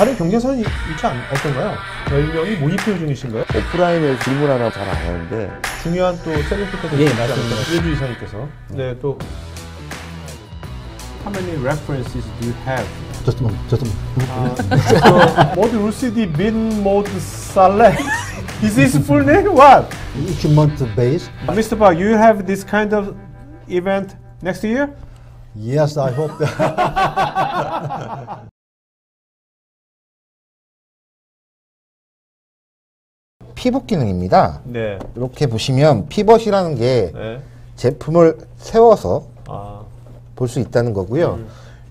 다른 경쟁사는 이- 있지 않, 어떤가요? 별명이 모니터 중이신가요? 오프라인에 질문 하나 잘 안 하는데 중요한 또 예, 있지 맞습니다. 않을까? 이해주 이사님께서. 네, 또 How many references do you have? Just a moment, just a moment. 아, 모드 루시디 빈 모드 살레. Is his full name? What? Each month base. Mr. Park, you have this kind of event next year? Yes, I hope that. 피벗 기능입니다. 네. 이렇게 보시면 피벗이라는 게 네. 제품을 세워서 아, 볼 수 있다는 거고요.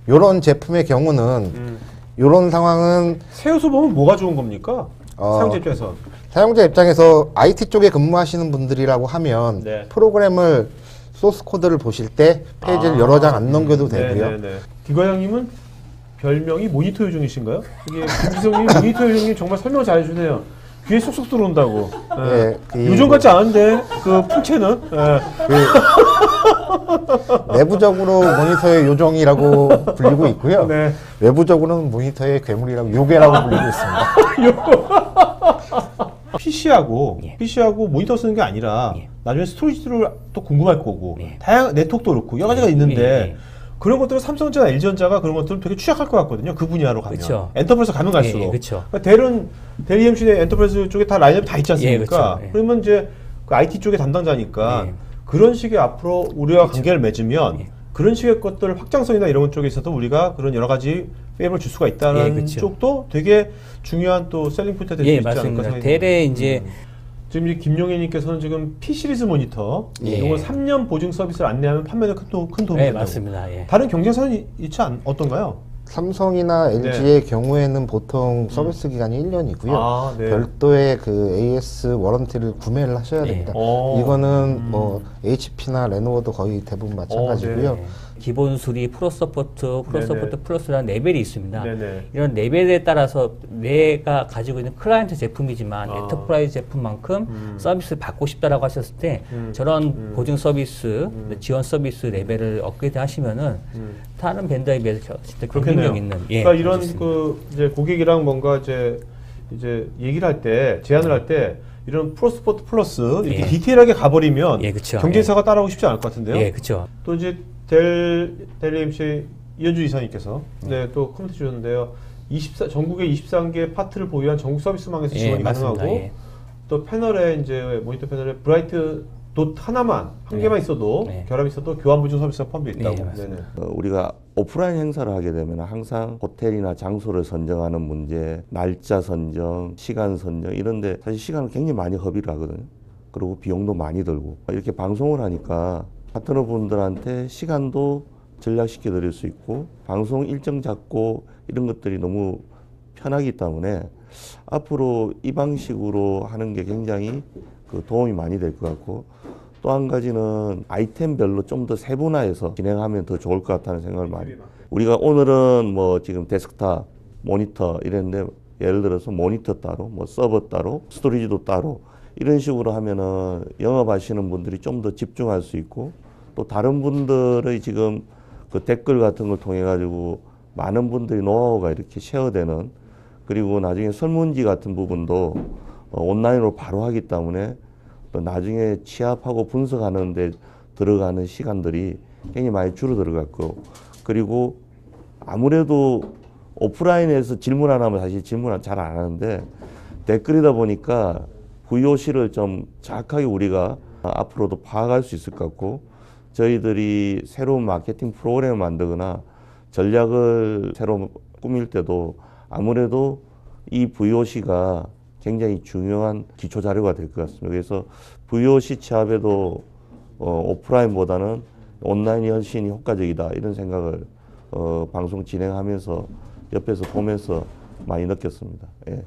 이런 제품의 경우는 음. 이런 상황은 세워서 보면 뭐가 좋은 겁니까? 어. 사용자 입장에서. 사용자 입장에서 IT 쪽에 근무하시는 분들이라고 하면 네. 프로그램을 소스 코드를 보실 때 페이지를 아. 여러 장 안 넘겨도 되고요. 네네네. 김과장님은 별명이 모니터 요정이신가요? 이게 김지성님 모니터 요정님 정말 설명 잘해주네요. 귀에 쏙쏙 들어온다고. 예. 예, 그- 요정 같지 않은데 그 풍채는. 예. 그 내부적으로 모니터의 요정이라고 불리고 있고요. 네. 외부적으로는 모니터의 괴물이라고 요괴라고 불리고 있습니다. PC하고 예. PC하고 모니터 쓰는 게 아니라 예. 나중에 스토리지를 또 궁금할 거고 예. 다양한 네트워크도 그렇고 여러 가지가 예, 있는데 예. 그런 것들은 삼성전자, LG전자가 그런 것들은 되게 취약할 것 같거든요. 그 분야로 가면 그쵸. 엔터프라이즈 가면 갈수록. 예, 예, 그쵸. 그러니까 델은 델 EMC의 엔터프라이즈 쪽에 다 라인업 다 있지 않습니까? 예, 그쵸. 예. 그러면 이제 그 IT 쪽의 담당자니까 예. 그런 식의 앞으로 우리와 관계를 맺으면 예. 그런 식의 것들 확장성이나 이런 쪽에 있어서 우리가 그런 여러 가지 페이블을 줄 수가 있다는 예, 그쵸. 쪽도 되게 중요한 또 셀링 포인트가 될수 예, 있지 않을까. 생각이 대래. 이제 지금 이 김용혜님께서는 지금 P 시리즈 모니터 예. 이걸 3년 보증 서비스를 안내하면 판매에 큰, 도, 큰 도움이 네, 된다고. 맞습니다. 예. 다른 경쟁사는 이- 있지 않, 어떤가요? 삼성이나 LG의 경우에는 보통 서비스 기간이 1년이고요. 네. 아, 네. 별도의 그 AS 워런티를 구매를 하셔야 네. 됩니다. 어. 이거는 뭐 HP나 레노버도 거의 대부분 마찬가지고요. 네. 기본 수리, 프로 서포트, 프로. 서포트 플러스라는 레벨이 있습니다. 네네. 이런 레벨에 따라서 내가 가지고 있는 클라이언트 제품이지만 아. 엔터프라이즈 제품만큼 음. 서비스를 받고 싶다라고 하셨을 때 음. 저런 음. 보증 서비스, 음. 지원 서비스 레벨을 업그레이드 하시면은 음. 다른 벤더에 비해서 진짜. 경쟁력 있는 예, 그러니까 이런 있습니다. 그 이제 고객이랑 뭔가 이제 이제 얘기를 할 때 제안을 할 때 이런 프로스포트 플러스 이렇게 예. 디테일하게 가버리면 예, 그쵸. 경쟁사가 따라오기 쉽지 않을 것 같은데요. 예, 그렇죠. 또 이제 델 델리엠씨 이현주 이사님께서 네, 또 코멘트 주셨는데요. 24 전국의 23개 파트를 보유한 전국 서비스망에서 예, 지원이 맞습니다. 가능하고 예. 또 패널에 이제 모니터 패널에 브라이트 돗 하나만 한 네. 개만 있어도 네. 결함이 있어도 교환 보증 서비스가 포함되어 있다고. 네, 맞습니다. 네네. 어, 우리가 오프라인 행사를 하게 되면 항상 호텔이나 장소를 선정하는 문제, 날짜 선정, 시간 선정 이런데 사실 시간을 굉장히 많이 허비를 하거든요. 그리고 비용도 많이 들고 이렇게 방송을 하니까 파트너 분들한테 시간도 전략시켜 드릴 수 있고 방송 일정 잡고 이런 것들이 너무 편하기 때문에 앞으로 이 방식으로 하는 게 굉장히 그 도움이 많이 될 것 같고 또 한 가지는 아이템별로 좀 더 세분화해서 진행하면 더 좋을 것 같다는 생각을 많이 우리가 오늘은 뭐 지금 데스크탑 모니터 이랬는데 예를 들어서 모니터 따로 뭐 서버 따로 스토리지도 따로 이런 식으로 하면은 영업하시는 분들이 좀 더 집중할 수 있고 또 다른 분들의 지금 그 댓글 같은 걸 통해 가지고 많은 분들이 노하우가 이렇게 쉐어되는 그리고 나중에 설문지 같은 부분도 어, 온라인으로 바로 하기 때문에 또 나중에 취합하고 분석하는 데 들어가는 시간들이 굉장히 많이 줄어들 것 같고 그리고 아무래도 오프라인에서 질문 안 하면 사실 질문 잘 안 하는데 댓글이다 보니까 VOC를 좀 정확하게 우리가 앞으로도 파악할 수 있을 것 같고 저희들이 새로운 마케팅 프로그램을 만들거나 전략을 새로 꾸밀 때도 아무래도 이 VOC가 굉장히 중요한 기초 자료가 될 것 같습니다. 그래서 VOC 취합에도 어, 오프라인보다는 온라인이 훨씬 효과적이다 이런 생각을 어, 방송 진행하면서 옆에서 보면서 많이 느꼈습니다. 예.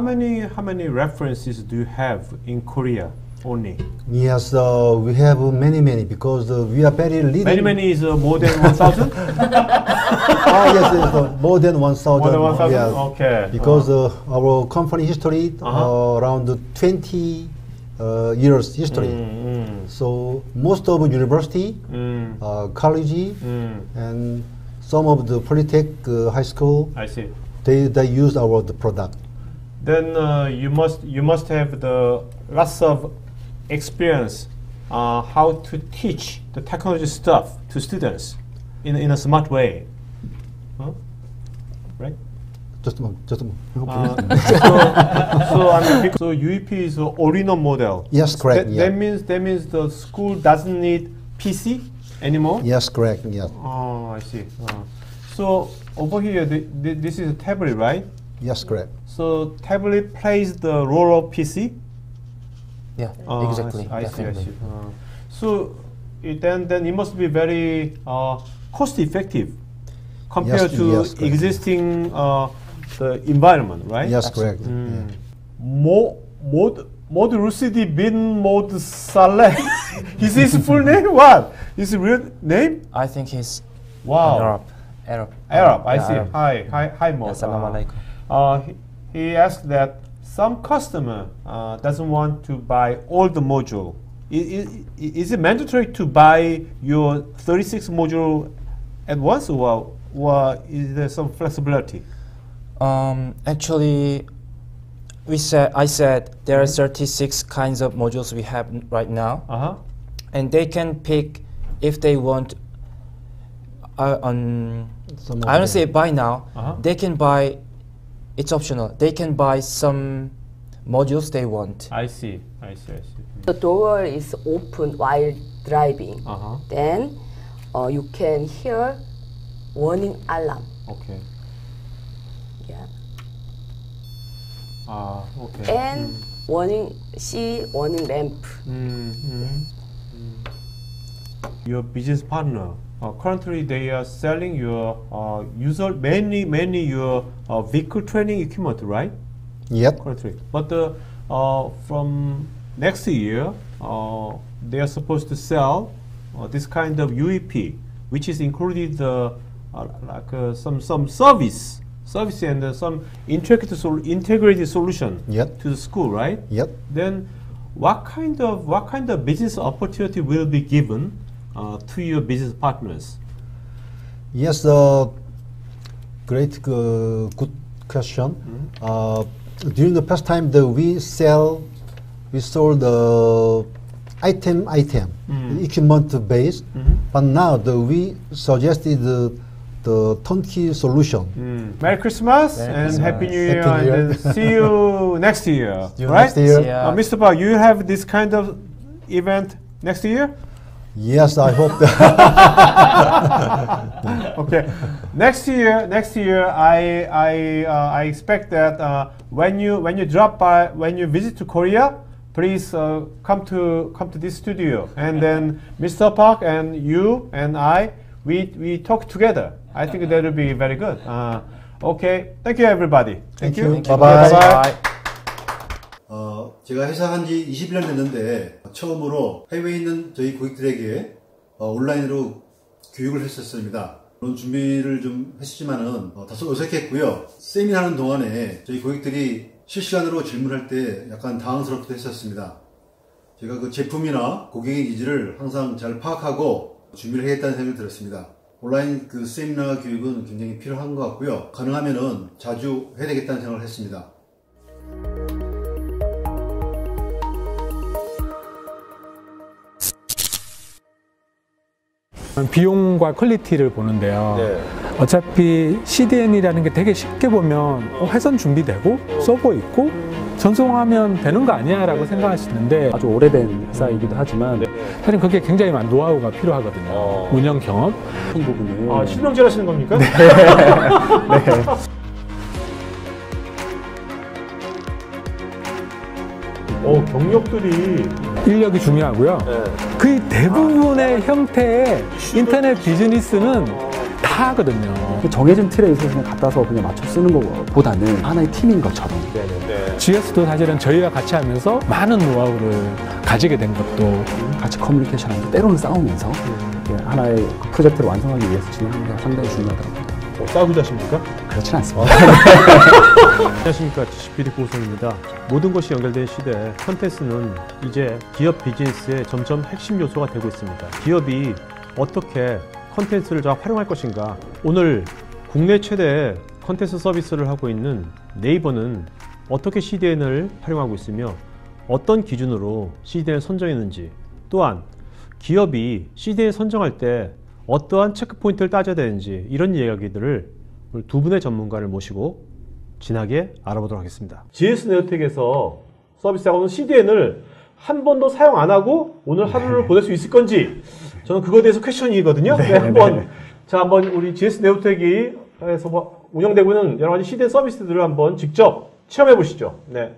How many how many references do you have in Korea only? Yes, uh, we have many many because uh, we are very little. Many many is uh, more than one thousand. ah yes, yes uh, more than one thousand. More than one thousand. Yes. Okay. Because -huh. our company history -huh. around twenty. Uh, years history. Mm, mm. So most of university, mm. college, mm. and some of the polytech high school, I see. They, they use our the product. Then uh, you must you must have the lots of experience uh, how to teach the technology stuff to students in in a smart way, huh? right? Just a moment, just a moment. Uh, so, so I mean, so UEP is a all-in-one model. Yes, correct, That, yeah. that means that means the school doesn't need PC anymore. Yes, correct. Yes, Oh, I see. Uh, so over here, the, the, this is a tablet, right? Yes, correct. So tablet plays the role of PC. Yeah, I exactly. see, I see. I see. Uh, so it, then, then it must be very uh, cost effective compared Yes, to yes, existing uh, the environment, right? Yes, correct. Mm. Yeah. Mo, mod, mod Rusidi bin Mod Saleh. is his full name? What? His real name? I think he's Wow. Arab. Arab. Arab, I Yeah, see. Arab. Hi, hi, hi, Mod. Assalamu Uh, alaikum. Uh, he, he asked that some customer uh, doesn't want to buy all the module. Is, is it mandatory to buy your 36 module at once, or, or is there some flexibility? Um, actually, we said I said there are 36 kinds of modules we have right now, Uh huh. and they can pick if they want. Uh, on I don't say buy now. Uh-huh. They can buy. It's optional. They can buy some modules they want. I see. I see. I see. The door is open while driving. Uh huh. Then uh, you can hear warning alarm. Okay. Yeah. Ah. Okay. And warning see warning lamp. Mm, mm, mm. Your business partner. Uh, currently, they are selling your uh, user mainly mainly your uh, vehicle training equipment, right? Yep. Currently, but uh, uh, from next year, uh, they are supposed to sell uh, this kind of UEP, which is included the uh, like uh, some some service service and uh, some integrated sol- integrated solution Yep. to the school, right? Yep. then what kind of what kind of business opportunity will be given uh, to your business partners? Yes, uh, great, uh, good question. Mm-hmm. Uh, during the past time, the we sell, we sold the item item Mm. equipment based, Mm-hmm. but now the we suggested the, the turnkey solution. Merry Christmas Merry and Christmas. Happy New Year, Happy New and see you next year. See you right? next year. See. Uh, Mr. Park, you have this kind of event next year? Yes, I hope that. okay. next year, next year, I I uh, I expect that uh, when you when you drop by when you visit to Korea, please uh, come to come to this studio, and then Mr. Park and you and I we we talk together. I think that will be very good. Uh, okay. Thank you, everybody. Thank you. you. Bye-bye. Bye-bye. 어, 제가 회사한 지 20년 됐는데 처음으로 해외에 있는 저희 고객들에게 어, 온라인으로 교육을 했었습니다. 물론 준비를 좀 했지만은 어, 다소 어색했고요. 세미나하는 동안에 저희 고객들이 실시간으로 질문할 때 약간 당황스럽기도 했었습니다. 제가 그 제품이나 고객의 니즈를 항상 잘 파악하고 준비를 해야겠다는 생각이 들었습니다. 온라인 그 세미나 교육은 굉장히 필요한 것 같고요. 가능하면은 자주 해야 되겠다는 생각을 했습니다. 비용과 퀄리티를 보는데요. 어차피 CDN이라는 게 되게 쉽게 보면 어, 회선 준비되고 서버 있고 전송하면 되는 거 아니야 라고 생각하시는데 아주 오래된 회사이기도 하지만 사실 그게 굉장히 많은 노하우가 필요하거든요. 운영 경험 이 부분을 아, 실명제 하시는 겁니까? 네. 어, 경력들이 인력이 중요하고요. 그 대부분의 형태의 인터넷 비즈니스는 다 하거든요. 그 정해진 틀에 있어서 그냥 갖다서 그냥 맞춰 쓰는 것보다는 하나의 팀인 것처럼 GS도 사실은 저희와 같이 하면서 많은 노하우를 가지게 된 것도 같이 커뮤니케이션하면서 때로는 싸우면서 이렇게 하나의 그 프로젝트를 완성하기 위해서 진행하는 게 상당히 중요하다고. 싸우기도 하십니까? 그렇진 않습니다. 안녕하십니까 GCPD 고성입니다. 모든 것이 연결된 시대에 컨텐츠는 이제 기업 비즈니스의 점점 핵심 요소가 되고 있습니다. 기업이 어떻게 컨텐츠를 잘 활용할 것인가 오늘 국내 최대 컨텐츠 서비스를 하고 있는 네이버는 어떻게 CDN을 활용하고 있으며 어떤 기준으로 CDN을 선정했는지 또한 기업이 CDN 선정할 때 어떠한 체크포인트를 따져야 되는지 이런 이야기들을 오늘 두 분의 전문가를 모시고 진하게 알아보도록 하겠습니다. GS 네오텍에서 서비스하고는 CDN을 한 번도 사용 안 하고 오늘 하루를 보낼 수 있을 건지 저는 그거에 대해서 퀘션이거든요. 네, 한번 자 한번 우리 GS 네오텍이 에서 뭐 운영되고 있는 여러 가지 CDN 서비스들을 한번 직접 체험해 보시죠. 네.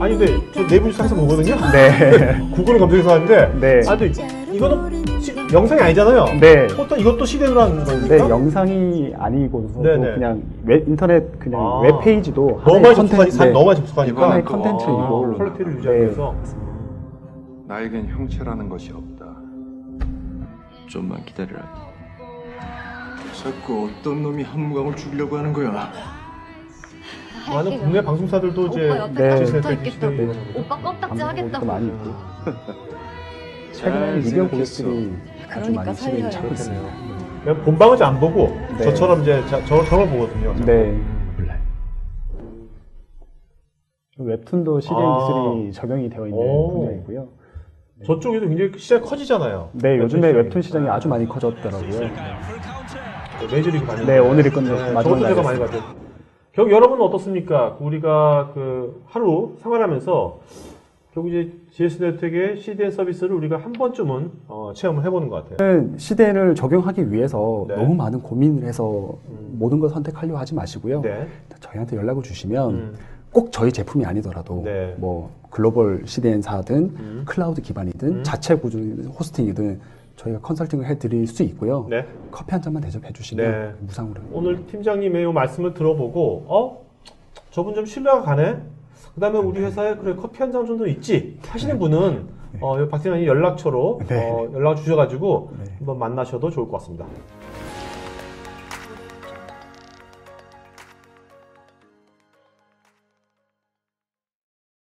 아니 근데 저 네이버 뉴스 항상 보거든요. 네. 구글을 검색해서 하는데 네. 아 근데 이거는 시- 영상이 아니잖아요. 네. 어떤 이것도 하는 겁니까? 네, 영상이 아니고서 네네. 그냥 웹, 인터넷 그냥 아. 웹 페이지도 너무 하나의 많이 접속하니까 네. 너무 많이 접속하니까 하나의 컨텐츠이고 아, 퀄리티를 유지하기 네. 위해서 나에겐 형체라는 것이 없다. 좀만 기다려라. 자꾸 어떤 놈이 한무강을 죽이려고 하는 거야. 많은 국내 방송사들도 이제 오빠 옆에 네. 딱 붙어 있겠다고. 오빠 방송 하겠다고. 많이 있고 최근에 잘 미디어 생각했어. 고객들이 아주 그러니까 많이 살려요. 찾고 있습니다. 그냥 본방을 잘안 보고 네. 저처럼 이제 자, 저 저만 보거든요. 네. 웹툰도 CDN 아. 기술이 적용이 되어 있는 오. 분야이고요. 저쪽에도 굉장히 시장이 커지잖아요. 네, 요즘에 시장이. 웹툰 시장이 아주 많이 커졌더라고요. 네, 메이저리그 많이. 네, 오늘이 끝내 네, 마지막 저것도 제가 많이 날이었습니다. 봤죠. 결국 여러분은 어떻습니까? 우리가 그 하루 생활하면서 결국 이제 GS 네트의 CDN 서비스를 우리가 한 번쯤은 어, 체험을 해보는 것 같아요. CDN을 적용하기 위해서 네. 너무 많은 고민을 해서 모든 걸 선택하려 하지 마시고요. 네. 저희한테 연락을 주시면 음. 꼭 저희 제품이 아니더라도 네. 뭐 글로벌 CDN사든 음. 클라우드 기반이든 음. 자체 구조이든 호스팅이든 저희가 컨설팅을 해드릴 수 있고요. 네. 커피 한 잔만 대접해 주시면 네. 무상으로 오늘 팀장님의 이 말씀을 들어보고 어 저분 좀 신뢰가 가네. 그다음에 우리 회사에 그래 커피 한 잔 정도 있지 하시는 분은 어, 박 팀장님 연락처로 네. 어, 연락 주셔가지고 네. 한번 만나셔도 좋을 것 같습니다.